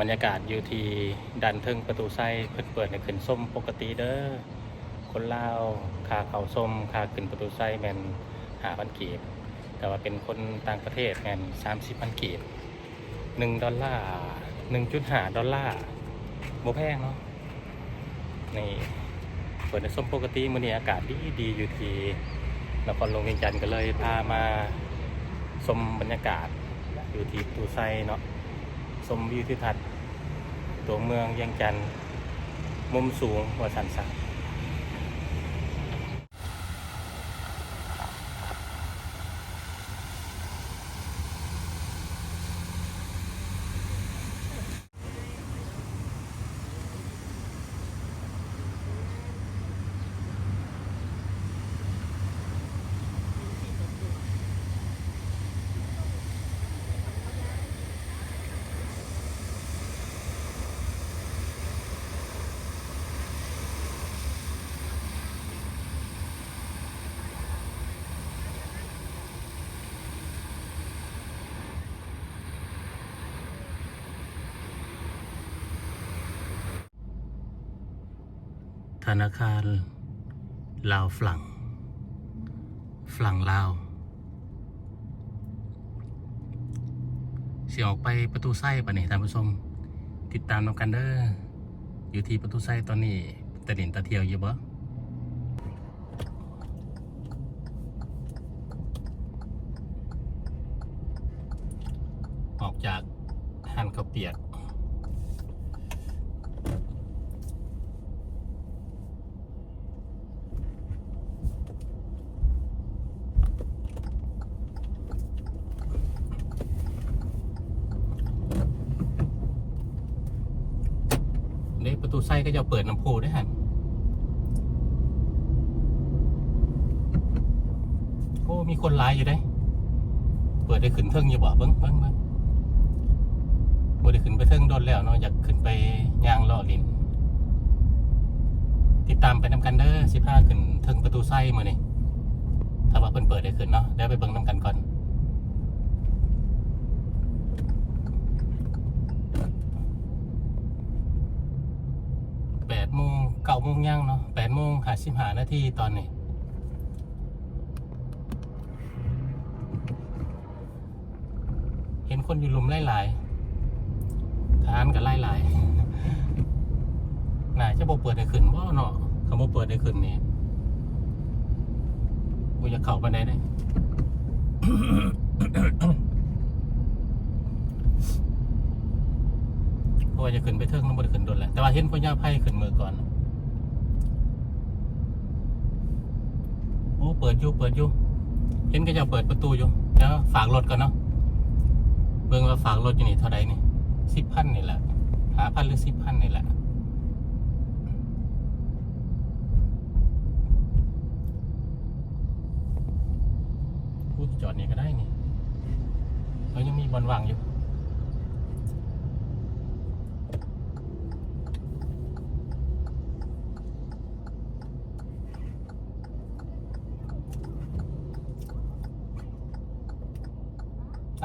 บรรยากาศอยู่ที่ดันเทิงประตูไส้เพิ่นเปิดในขึ้นส้มปกติเด้อคนลาวค่าเขาส้มคาขึ้นประตูไส้แมนหาพันกีบแต่ว่าเป็นคนต่างประเทศแมนสามสิบพันกีบหนึ่งดอลลาร์หนึ่งจุดห้าดอลลาร์โมแพงเนาะนี่เปิดในส้มปกติมื้อนี้อากาศดีดีอยู่ที่นครหลวงเวียงจันทร์ก็เลยพามาชมบรรยากาศอยู่ที่ประตูไส้เนาะ ชมวิวทิวทัศน์ตัวเมืองยังจันทร์มุมสูงหัวสันสัก ธนาคาร ลาวฝรั่งฝรั่งลาวเสียออกไปประตูไส้ปะเนี่ยท่านผู้ชม ติดตามนำกันเด้ออยู่ที่ประตูไส้ตอนนี้ตะเด่นตะเทียวอยู่บ่ออกจากหันข้าเปียก นี่ประตูไส้ก็ จะเปิดน้ำพุด้วยฮะโอ้มีคนร้ายอยู่ได้ เปิดได้ขึ้นเทิงอยู่บ่เบิ้งเบิ้งเบิ้งบ่ได้ขึ้นไปเทิงโดนแล้วเนาะอยากขึ้นไปย่างล่อลินติดตามไปนำกันเด้อสิพาขึ้นเทิงประตูไส้มื้อนี้ถ้าว่าเพิ่นเปิดได้ขึ้นเนาะเดี๋ยวไปเบิ่งนำกันก่อน แปดโมงเก้า โมงย่างเนาะแปดโมงหาสิบหานาทีตอนนี้เห็นคนอยู่หลุมไล่หลายทหารกับไล่หลายน่าจะบอเปิดได้ขึ้นว่าเนาะคำว่าเปิดได้ขึ้นนี่กูจะเข่าไปไหนได้เพราะว่าจะขึ้นไปเทิงน้ำบดขึ้นโดนแหละแต่ว่าเห็นพญาไพ่ขึ้นมือก่อน โอ้เปิดอยู่เปิดอยู่เห็นก็จะเปิดประตูอยู่แล้วฝากรถก่อนเนาะเบิ่งว่าฝากรถอยู่นี่เท่าใดนี่สิบพันนี่แหละหาพันหรือสิบพันนี่แหละพูดจอดนี่ก็ได้นี่เรายังมีบอลวางอยู่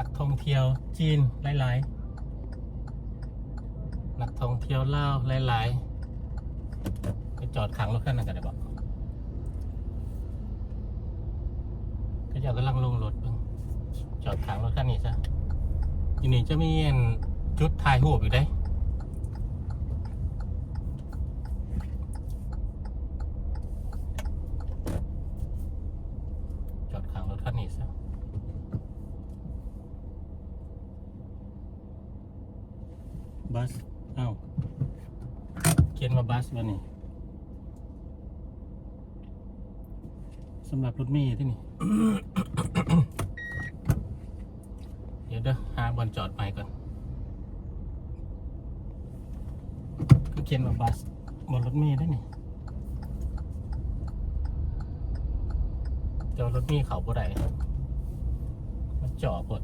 นัก เที่ยวจีนหลายๆนักท่องเที่ยวลาวหลายๆไปจอดขังรถคันนั้นกันได้บอกก็จะกำลังลงรถเบิ่งจอดขังรถคันนี้ซะทีนี้จะมีอันจุดถ่ายรูปอยู่ได้ จอดขังรถคันนี้ซะ บัสเอ้าเขียนว่าบัสวนี่สำหรับรถเมล์ที่นี่ เดี๋ยวเด้อหาบอลจอดไปก่อนก็เขียนว่าบัสบนรถเมล์ได้นี่เจ้ารถเมล์เขาบ่ได้มันจอดปด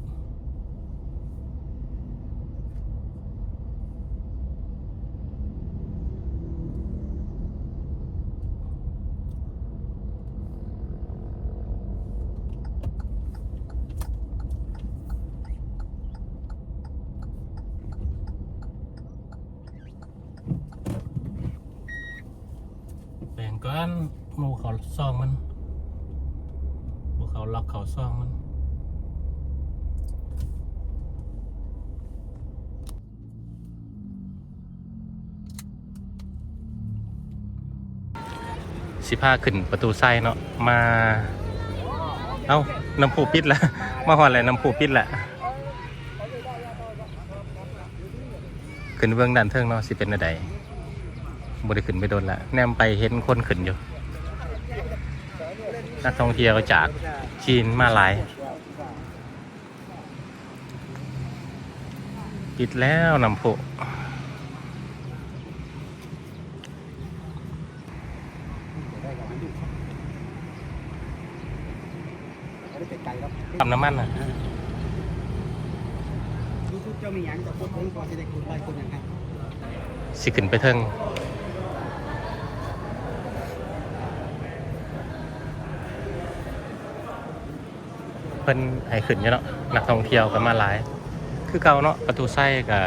ก่อนหมูเขาซองมันหมูเขา ล็อกเขาซองมันสิพาขึ้นประตูไส้เนาะมา เอ้าน้ำผูปิดละมาหอดอะไรน้ำผูปิดละขึ้นเบื้องดันเทิงเนาะสิเป็นอะไรบ่ได้ขึ้นไปโดนละแนมไปเห็นคนขึ้นอยู่ นักท่องเที่ยวจากจีนมาหลายกิดแล้วน้ำพุปั๊มน้ำมันนะสิขึ้นไปเทิง พิ่นให้ขึ้นอยู่เนาะนักท่องเที่ยวก็มาหลาย คือเก่าเนาะประตูไส้ก็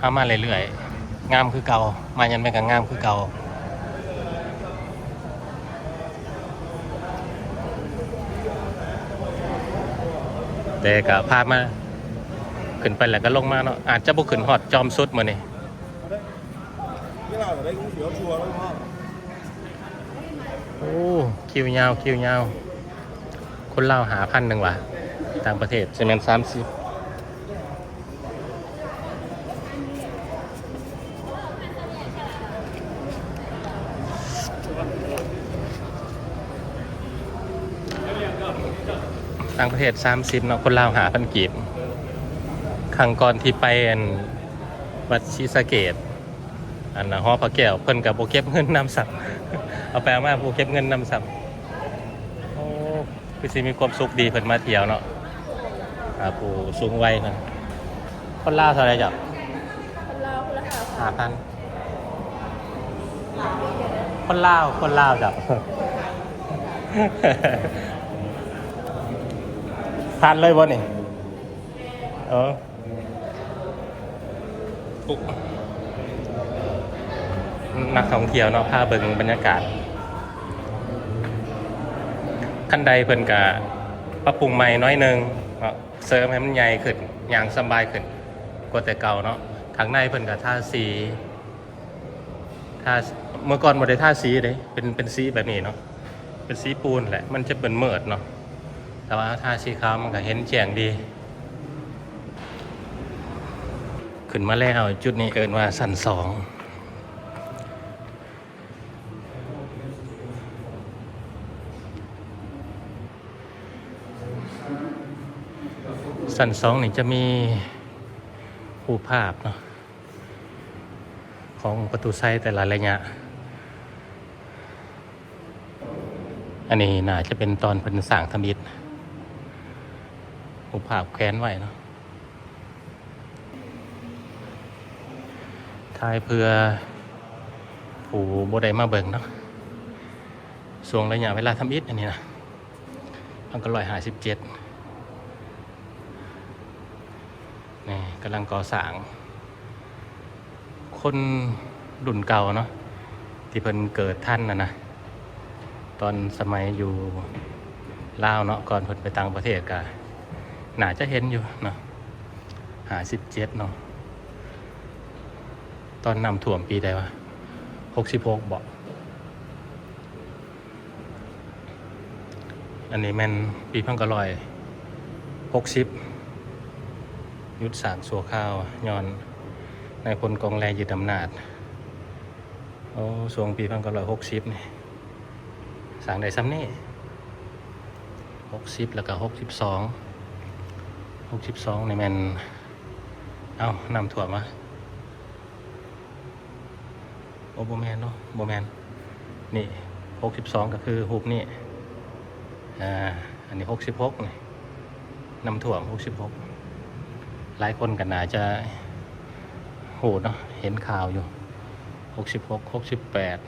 เอามาเรื่อยๆงามคือเก่ามายันไปกับงามคือเก่าแต่ก็พามาขึ้นไปแล้วก็ลงมาเนาะอาจจะบ่ขึ้นฮอดจอมสุดมื้อนี้นี่ยวชัวร์แล้วพ่อโอ้คิวยาวคิวยาว คนเล่าวหาพันหนึ่งว่ะต่างประเทศจะแม่นสามสิบต่างประเทศสามสิบเนาะคนเล่าวหาพันกีบครั้งก่อนที่ไปอันวัดชิสะเกต อันนะฮอพระแก้วเพิ่นกับโบเก็บเงินนำสับเอาแปลมาโบเก็บเงินนำสับโอ้ คือสิมีความสุขดีเพิ่นมาเที่ยวเนาะหาผู้สูงวัยนั่นคนลาวเท่าไหรจ้ะคนลาวคนละหาห้าพันคนลาวคนลาวจ้ะพันเลยบ่นี่เออปุ๊บนักท่องเที่ยวเนาะพาเบิ่งบรรยากาศ ขั้นใดเพิ่นกะปรับปรุงใหม่น้อยหนึงเนาะเสริมให้มันใหญ่ขึ้นอย่างสบายขึ้นกว่าแต่เก่าเนาะข้างในเพิ่นกะทาสีทาเมื่อก่อนบ่ได้ทาสีเด้เป็นเป็นสีแบบนี้เนาะเป็นสีปูนแหละมันจะเป็นเมิดเนาะแต่ว่าทาสีขาวมันก็เห็นแจ้งดี ขึ้นมาแล้วจุดนี้เอิ้นว่าสันสอง สันสองนี่จะมีรูปภาพเนาะของประตูไซแต่ละระยะ อันนี้น่าจะเป็นตอนพิ่นสางทมิตรรูปภาพแควนไว้เนาะทายเพื่อผู้บไดมาเบิ่งเนาะส่วงระยะเวลาทำอิฐอันนี้นะมันก็ร้อยหาสิบเจ็ด กำลังก่อสร้าง คนรุ่นเก่าเนาะที่เพิ่นเกิดท่านนะนะตอนสมัยอยู่ลาวเนาะก่อนเพิ่นไปต่างประเทศกะน่าจะเห็นอยู่เนาะหาสิบเจ็ดเนาะตอนนำถ่วมปีใดวะหกสิบหกบอกอันนี้แม่นปีพังกระลอยหกสิบ ยุทธศาสตร์สัวข้าวย้อนในพลกองแรยึดอำนาจโอ้สวงปีพันเก้าร้อยหกสิบนี่สั่งได้ซ้ำนี่หกสิบแล้วก็หกสิบสองหกสิบสองในแมนเอานำถั่วมาโอ้โบแมนเนาะโบแมนนี่หกสิบสองก็คือหุบนี่อ่าอันนี้หกสิบหกนี่นำถั่วหกสิบหก หลายคนกันอาจจะโหดเนาะเห็นข่าวอยู่หกสิบหกหกสิบแปด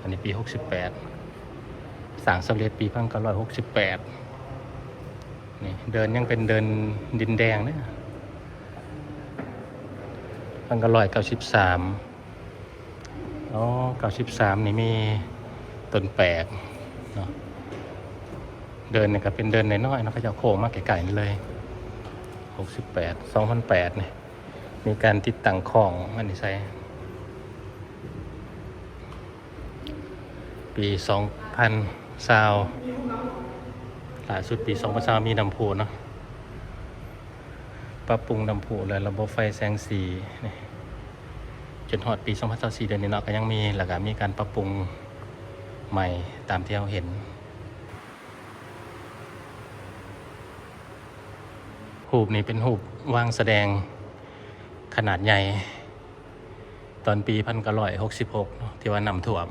อันนี้ปีหกสิบแปดสั่งสำเร็จปีพันเก้าร้อยหกสิบแปดนี่เดินยังเป็นเดินดินแดงเนี่ยพันเก้าร้อยเก้าสิบสามอ๋อเก้าสิบสามนี่มีต้นแปลกเนาะเดินเนี่ยก็เป็นเดินน้อยๆเนาะเขาจะโค้งมาไกลๆนี่เลย หกสิบแปดสองพันแปดเนี่ยมีการติดตั้งของอันนี้ใส่ปีสองพันซาวล่าสุดปีสองพันซาวมีน้ำพุเนาะปรับปรุงน้ำพุและระบบไฟแสงสีนี่จนฮอดปี 2024เดือนนี้เนาะก็ยังมีแล้วก็มีการปรับปรุงใหม่ตามที่เราเห็น หูบนี้เป็นหูบวางแสดงขนาดใหญ่ ตอนปี1966เนาะที่ว่านำท่วม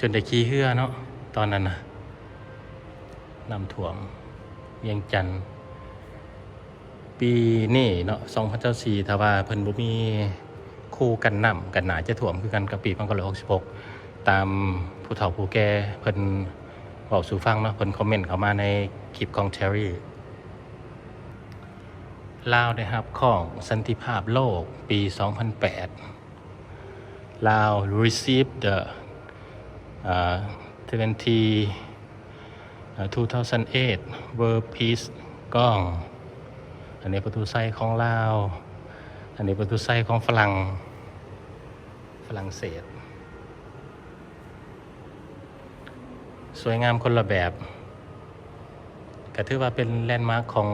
จนได้ขี้เหือเนาะตอนนั้นนะนำท่วมเวียงจันทน์ปีนี้เนาะ2024ถ้าสีทว่าเพิ่นบ่มีคู่กันนำกันหนาจะถ่วมคือกันกับปี1966ตามผู้เฒ่าผู้แก่เพิ่น เว้าสู่ฟังเนาะเพิ่นคอมเมนต์เข้ามาในคลิปของ Cherry ลาวได้รับของสันติภาพโลกปี 2008 ลาว receive the uh, 20 uh, 2008 World Peace กล้อง อันนี้ประตูไซของลาว อันนี้ประตูไซของฝรั่งฝรั่งเศส สวยงามคนละแบบก็ถือว่าเป็นแลนด์มาร์คของ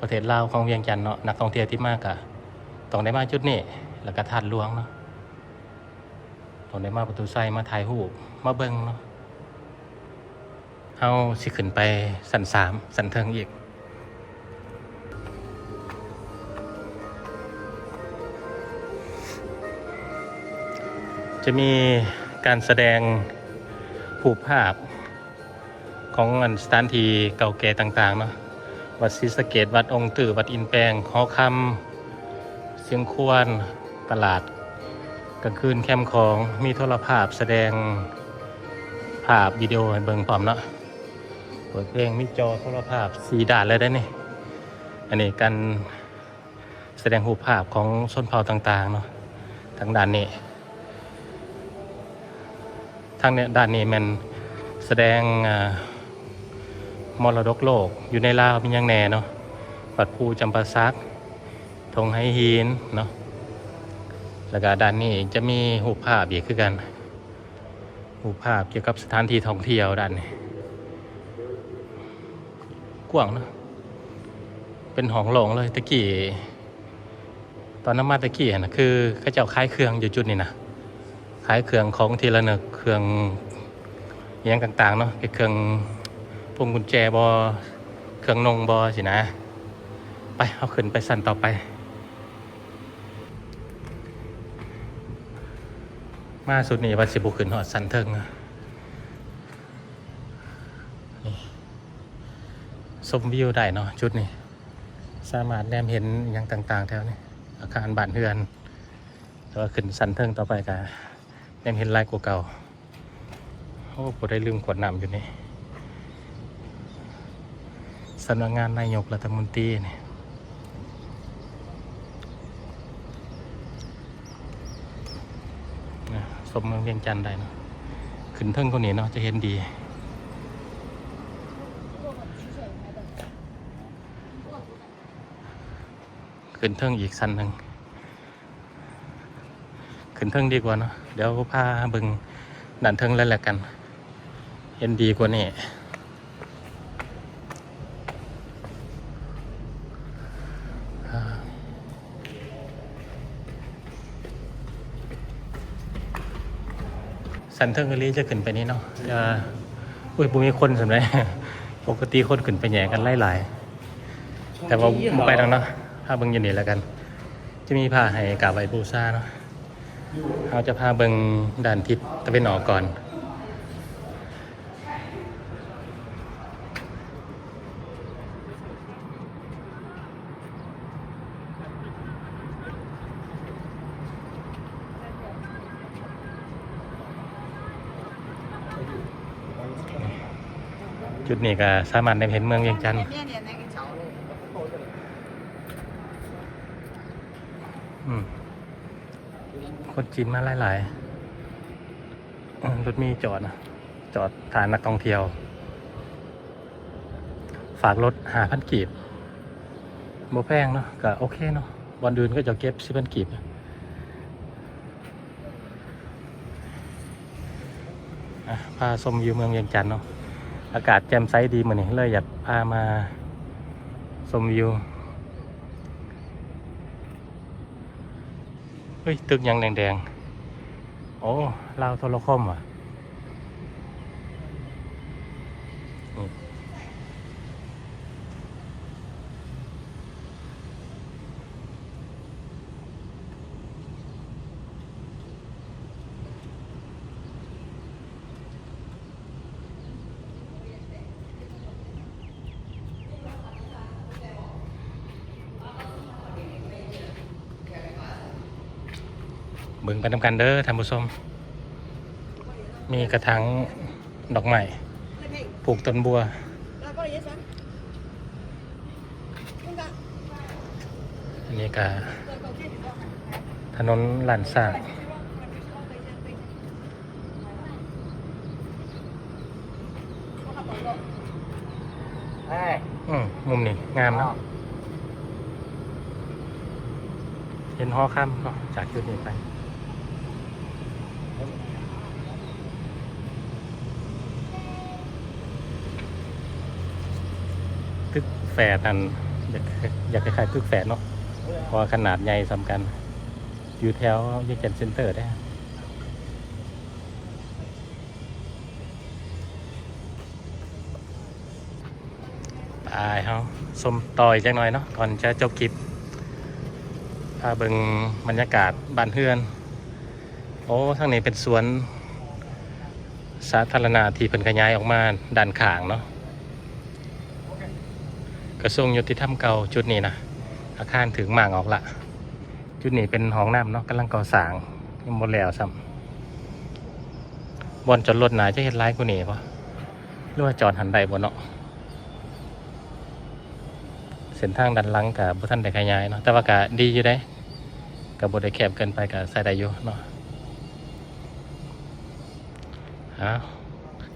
ประเทศลาวของเวียงจันทน์เนาะนักท่องเที่ยวที่มากอะต้องได้มาจุดนี้แล้วก็ทาดหลวงเนาะต้องได้มาประตูไซมาถ่ายรูปมาเบิ่งเนาะเฮาสิขึ้นไปสันสามสันเทิงอีกจะมีการแสดง ผูกภาพ ของอันสถานที่เก่าแก่ต่างๆเนาะวัดศรีสะเกดวัดองค์ตื่อวัดอินแปงหอคำเสียงควรตลาดกลางคืนแคมของมีโทรภาพแสดงภาพวิดีโอเบิ่งพร้อมเนาะเปิดเพลงมีจอโทรภาพสีด่านเลยได้นี่อันนี้การแสดงรูปภาพของชนเผ่าต่างๆเนาะทางด้านนี้ ทางเนี้ยด้านนี้มันแสดงอ่ามรดกโลกอยู่ในลาวมียังแหน่เนาะวัดภูจำปาซักธงไหหินเนาะแล้วก็ด้านนี้จะมีรูภาพอีกคือกันรูภาพเกี่ยวกับสถานที่ท่องเที่ยวด้านนี้กว้างเนาะเป็นห้องหลงเลยตะกี้ตอนน้ำมาตะกี้นะคือเขาเจ้าคล้ายเครื่องอยู่จุดนี้นะ ขายเครื่องของทีละหนึกเครื่องอหยังต่างๆเนาะเป็นเครื่องพวงกุญแจบอเครื่องนงบอสินะ ไปเอาขึ้นไปสั่นต่อไป มาสุดนี่วัดสิบุขึ้นหอดสันเทิงอะชมวิวได้เนาะจุดนี้ สามารถแนมเห็นอหยังต่าง ๆ แถวนี้อาคารบ้านเฮือนแต่ว่าขึ้นสันเทิงต่อไปกัน ยังเห็นลายกว่าเก่าโอ้ผมได้ลืมขวดน้ำอยู่นี่สำนักงานนายกรัฐมนตรีนี่นะสมเมืองเวียงจันทน์ได้เนาะขึ้นเทิงคนนี้เนาะจะเห็นดีขึ้นเทิงอีกสั้นหนึ่ง ขึ้นเทิงดีกว่าเนาะเดี๋ยวพาเบึงดันเทิงแล้วแหละกันเห็นดีกว่านี่สันเทิงกะลีจะขึ้นไปนี่เนาะจะอุ้ยบุมีคนสำหรับปกติคนขึ้นไปแหย่กันไล่ๆแต่ว่าไปทางเนาะพาเบิ่งอยันนี่แล้วกัน จะมีผ้าให้กาบไว้บูชาเนาะ เราจะพาเบิงด่านทิศตะเป็นออกก่อน จุดนี้ก็สามารถได้เห็นเมืองเวียงจันทร์ จีนมาหลายๆรถมีจอดนะจอดฐานนักท่องเที่ยว ฝากรถหาพันกีบโบแพงเนาะก็โอเคเนาะวันอื่นก็จะเก็บสิพันกีบอะพาชมวิวเมืองเวียงจันทน์เนาะอากาศแจ่มใสดีเหมือนนี้เลยอยากพามาชมวิว เฮ้ย ตึกยังแดงๆ โอ้ลาวโทรคมอะนี่ เบิ่งไปนำกันเด้อท่านผู้ชม มีกระถางดอกไม้ปลูกต้นบัว อันนี้ก็ถนนหลานสร้างอืมมุมนี้งามเนาะเห็นหอข้ามเนาะจากจุดนี้ไป ตึก แฝดนั่นอยากอยากคล้ายๆตึกแฝดเนาะเพราะขนาดใหญ่สำคัญ อยู่แถวยูเจนเซ็นเตอร์ได้ไปเฮาสมต่อยจักหน่อยเนาะก่อนจะจบคลิปพาเบิงบรรยากาศบ้านเฮือน โอ้ทางนี้เป็นสวน สาธารณะที่เพิ่นขยายออกมาด้านข้างเนาะ กระทรวงยุติธรรมเก่าจุดนี้นะอาคารถึงหมางออกละจุดนี้เป็นห้องน้ำเนาะกำลังก่อสร้างยังหมดแล้วซ้ำบอนจอดรถหนาจะเห็นร้ายกว่านี้ปะหรือว่าจอดหันใดบนเนาะเส้นทางดันลังกับบุท่านได้ขยายเนาะแต่ว่ากะดีอยู่ได้กับบได้แคบเกินไปกับใส่ได้อยู่เนาะอ้าว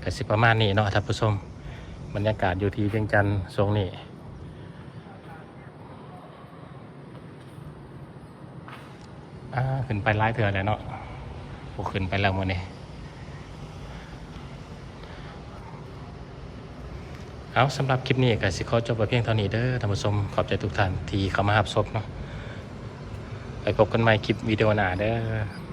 กสิประมาณนี้เนาะท่านผู้ชมบรรยากาศอยู่ที่เวียงจันทร์ทรงนี้ อ่า ขึ้นไปไล่เถื่อแล้วเนาะโอ้ขึ้นไปแล้วมื่อนี้เอาสำหรับคลิปนี้ก็สิขอจบไปเพียงเท่านี้เด้อท่านผู้ชมขอบใจทุกท่านที่เข้ามารับชมเนาะไปพบกันใหม่คลิปวิดีโอหน้าเด้อ